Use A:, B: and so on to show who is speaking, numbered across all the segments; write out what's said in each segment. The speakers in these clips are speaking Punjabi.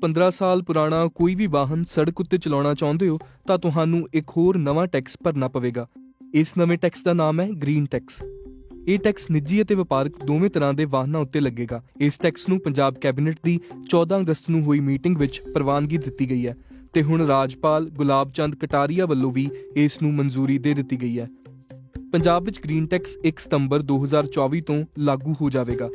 A: 15 ਸਾਲ ਪੁਰਾਣਾ ਕੋਈ ਵੀ ਵਾਹਨ ਸੜਕ ਉੱਤੇ ਚਲਾਉਣਾ ਚਾਹੁੰਦੇ ਹੋ, ਤਾਂ ਤੁਹਾਨੂੰ ਇੱਕ ਹੋਰ ਨਵਾਂ ਟੈਕਸ ਭਰਨਾ ਪਵੇਗਾ। ਇਸ ਨਵੇਂ ਟੈਕਸ ਦਾ ਨਾਮ ਹੈ ਗ੍ਰੀਨ ਟੈਕਸ। ਇਹ ਟੈਕਸ ਨਿੱਜੀ ਅਤੇ ਵਪਾਰਕ ਦੋਵੇਂ ਤਰ੍ਹਾਂ ਦੇ ਵਾਹਨਾਂ ਉੱਤੇ ਲੱਗੇਗਾ। ਇਸ ਟੈਕਸ ਨੂੰ ਪੰਜਾਬ ਕੈਬਨਿਟ ਦੀ 14 ਅਗਸਤ ਨੂੰ ਹੋਈ ਮੀਟਿੰਗ ਵਿੱਚ ਪ੍ਰਵਾਨਗੀ ਦਿੱਤੀ ਗਈ ਹੈ ਤੇ ਹੁਣ ਰਾਜਪਾਲ ਗੁਲਾਬ ਚੰਦ ਕਟਾਰੀਆ ਵੱਲੋਂ ਵੀ ਇਸ ਨੂੰ ਮਨਜ਼ੂਰੀ ਦੇ ਦਿੱਤੀ ਗਈ ਹੈ। ਪੰਜਾਬ ਵਿੱਚ ਗ੍ਰੀਨ ਟੈਕਸ 1 ਸਤੰਬਰ 2024 ਤੋਂ ਲਾਗੂ ਹੋ ਜਾਵੇਗਾ।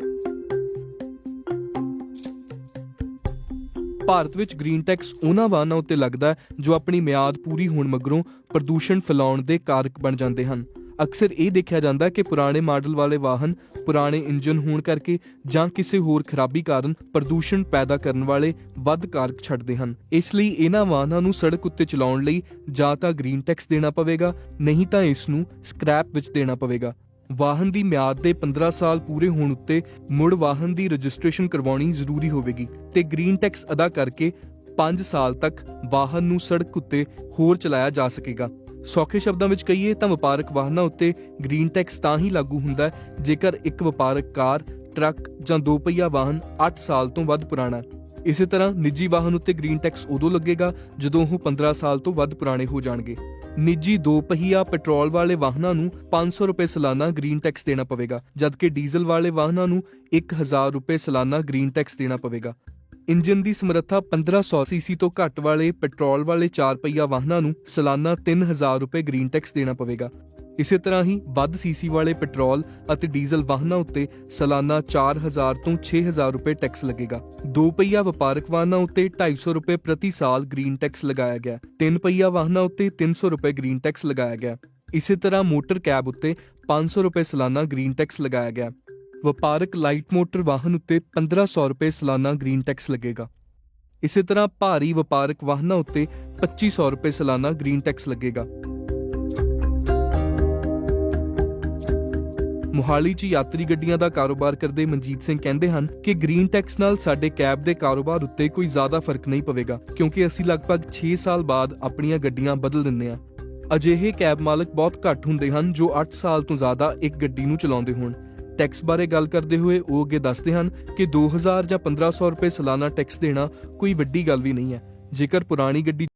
A: ਭਾਰਤ ਵਿੱਚ ਗ੍ਰੀਨ ਟੈਕਸ ਉਹਨਾਂ ਵਾਹਨਾਂ ਉੱਤੇ ਲੱਗਦਾ ਜੋ ਆਪਣੀ ਮਿਆਦ ਪੂਰੀ ਹੋਣ ਮਗਰੋਂ ਪ੍ਰਦੂਸ਼ਣ ਫੈਲਾਉਣ ਦੇ ਕਾਰਕ ਬਣ ਜਾਂਦੇ ਹਨ। ਅਕਸਰ ਇਹ ਦੇਖਿਆ ਜਾਂਦਾ ਹੈ ਕਿ ਪੁਰਾਣੇ ਮਾਡਲ ਵਾਲੇ ਵਾਹਨ ਪੁਰਾਣੇ ਇੰਜਨ ਹੋਣ ਕਰਕੇ ਜਾਂ ਕਿਸੇ ਹੋਰ ਖਰਾਬੀ ਕਾਰਨ ਪ੍ਰਦੂਸ਼ਣ ਪੈਦਾ ਕਰਨ ਵਾਲੇ ਵੱਧ ਕਾਰਕ ਛੱਡਦੇ ਹਨ। ਇਸ ਲਈ ਇਹਨਾਂ ਵਾਹਨਾਂ ਨੂੰ ਸੜਕ ਉੱਤੇ ਚਲਾਉਣ ਲਈ ਜਾਂ ਤਾਂ ਗ੍ਰੀਨ ਟੈਕਸ ਦੇਣਾ ਪਵੇਗਾ, ਨਹੀਂ ਤਾਂ ਇਸ ਨੂੰ ਸਕ੍ਰੈਪ ਵਿੱਚ ਦੇਣਾ ਪਵੇਗਾ। ਵਾਹਨ ਦੀ ਮਿਆਦ ਦੇ 15 ਸਾਲ ਪੂਰੇ ਹੋਣ ਉੱਤੇ ਮੁੜ ਵਾਹਨ ਦੀ ਰਜਿਸਟ੍ਰੇਸ਼ਨ ਕਰਵਾਉਣੀ ਜ਼ਰੂਰੀ ਹੋਵੇਗੀ ਤੇ ਗ੍ਰੀਨ ਟੈਕਸ ਅਦਾ ਕਰਕੇ 5 ਸਾਲ ਤੱਕ ਵਾਹਨ ਨੂੰ ਸੜਕ ਉੱਤੇ ਹੋਰ ਚਲਾਇਆ ਜਾ ਸਕੇਗਾ। ਸੌਖੇ ਸ਼ਬਦਾਂ ਵਿੱਚ ਕਹੀਏ ਤਾਂ ਵਪਾਰਕ ਵਾਹਨਾਂ ਉੱਤੇ ਗ੍ਰੀਨ ਟੈਕਸ ਤਾਂ ਹੀ ਲਾਗੂ ਹੁੰਦਾ ਹੈ ਜੇਕਰ ਇੱਕ ਵਪਾਰਕ ਕਾਰ, ਟਰੱਕ ਜਾਂ ਦੋ ਪਹੀਆ ਵਾਹਨ 8 ਸਾਲ ਤੋਂ ਵੱਧ ਪੁਰਾਣਾ ਇਸੇ ਤਰ੍ਹਾਂ ਨਿੱਜੀ ਵਾਹਨ ਉੱਤੇ ਗ੍ਰੀਨ ਟੈਕਸ ਉਦੋਂ ਲੱਗੇਗਾ ਜਦੋਂ ਉਹ 15 ਸਾਲ ਤੋਂ ਵੱਧ ਪੁਰਾਣੇ ਹੋ ਜਾਣਗੇ। ਨਿੱਜੀ ਦੋ ਪਹੀਆ ਪੈਟਰੋਲ ਵਾਲੇ ਵਾਹਨਾਂ ਨੂੰ 500 ਰੁਪਏ ਸਾਲਾਨਾ ਗ੍ਰੀਨ ਟੈਕਸ ਦੇਣਾ ਪਵੇਗਾ, ਜਦਕਿ ਡੀਜ਼ਲ ਵਾਲੇ ਵਾਹਨਾਂ ਨੂੰ 1000 ਰੁਪਏ ਸਾਲਾਨਾ ਗ੍ਰੀਨ ਟੈਕਸ ਦੇਣਾ ਪਵੇਗਾ। ਇੰਜਨ ਦੀ ਸਮਰੱਥਾ 1500 ਸੀਸੀ ਤੋਂ ਘੱਟ ਵਾਲੇ ਪੈਟਰੋਲ ਵਾਲੇ 4 ਪਹੀਆ ਵਾਹਨਾਂ ਨੂੰ ਸਾਲਾਨਾ 3000 ਰੁਪਏ ਗ੍ਰੀਨ ਟੈਕਸ ਦੇਣਾ ਪਵੇਗਾ। ਇਸੇ ਤਰ੍ਹਾਂ ਹੀ ਵੱਧ ਸੀਸੀ ਵਾਲੇ ਪੈਟਰੋਲ ਅਤੇ ਡੀਜ਼ਲ ਵਾਹਨਾਂ ਉੱਤੇ ਸਾਲਾਨਾ 4000 ਤੋਂ 6000 ਰੁਪਏ ਟੈਕਸ ਲੱਗੇਗਾ। ਦੋ ਪਹੀਆ ਵਪਾਰਕ ਵਾਹਨਾਂ ਉੱਤੇ 250 ਰੁਪਏ ਪ੍ਰਤੀ ਸਾਲ ਗ੍ਰੀਨ ਟੈਕਸ ਲਗਾਇਆ ਗਿਆ। ਤਿੰਨ ਪਹੀਆ ਵਾਹਨਾਂ ਉੱਤੇ 300 ਰੁਪਏ ਗ੍ਰੀਨ ਟੈਕਸ ਲਗਾਇਆ ਗਿਆ। ਇਸੇ ਤਰ੍ਹਾਂ ਮੋਟਰ ਕੈਬ ਉੱਤੇ 500 ਰੁਪਏ ਸਾਲਾਨਾ ਗ੍ਰੀਨ ਟੈਕਸ ਲਗਾਇਆ ਗਿਆ। ਵਪਾਰਕ ਲਾਈਟ ਮੋਟਰ ਵਾਹਨ ਉੱਤੇ 1500 ਰੁਪਏ ਸਾਲਾਨਾ ਗ੍ਰੀਨ ਟੈਕਸ ਲੱਗੇਗਾ। ਇਸੇ ਤਰ੍ਹਾਂ ਭਾਰੀ ਵਪਾਰਕ ਵਾਹਨਾਂ ਉੱਤੇ 2500 ਰੁਪਏ ਸਾਲਾਨਾ ਗ੍ਰੀਨ ਟੈਕਸ ਲੱਗੇਗਾ। ਮੁਹਾਲੀ 'ਚ ਯਾਤਰੀ ਗੱਡੀਆਂ ਦਾ ਕਾਰੋਬਾਰ ਕਰਦੇ ਮਨਜੀਤ ਸਿੰਘ ਕਹਿੰਦੇ ਹਨ ਕਿ ਗ੍ਰੀਨ ਟੈਕਸ ਨਾਲ ਸਾਡੇ ਕੈਬ ਦੇ ਕਾਰੋਬਾਰ ਉੱਤੇ ਕੋਈ ਜ਼ਿਆਦਾ ਫ਼ਰਕ ਨਹੀਂ ਪਵੇਗਾ, ਕਿਉਂਕਿ ਅਸੀਂ ਲਗਭਗ 6 ਸਾਲ ਬਾਅਦ ਆਪਣੀਆਂ ਗੱਡੀਆਂ ਬਦਲ ਦਿੰਦੇ ਹਾਂ। ਅਜਿਹੇ ਕੈਬ ਮਾਲਕ ਬਹੁਤ ਘੱਟ ਹੁੰਦੇ ਹਨ ਜੋ 8 ਸਾਲ ਤੋਂ ਜ਼ਿਆਦਾ ਇੱਕ ਗੱਡੀ ਨੂੰ ਚਲਾਉਂਦੇ ਹੋਣ। ਟੈਕਸ ਬਾਰੇ ਗੱਲ ਕਰਦੇ ਹੋਏ ਉਹ ਅੱਗੇ ਦੱਸਦੇ ਹਨ ਕਿ 2000 ਜਾਂ 1500 ਰੁਪਏ ਸਾਲਾਨਾ ਟੈਕਸ ਦੇਣਾ ਕੋਈ ਵੱਡੀ ਗੱਲ ਵੀ ਨਹੀਂ ਹੈ। ਜੇਕਰ ਪੁਰਾਣੀ ਗੱਡੀ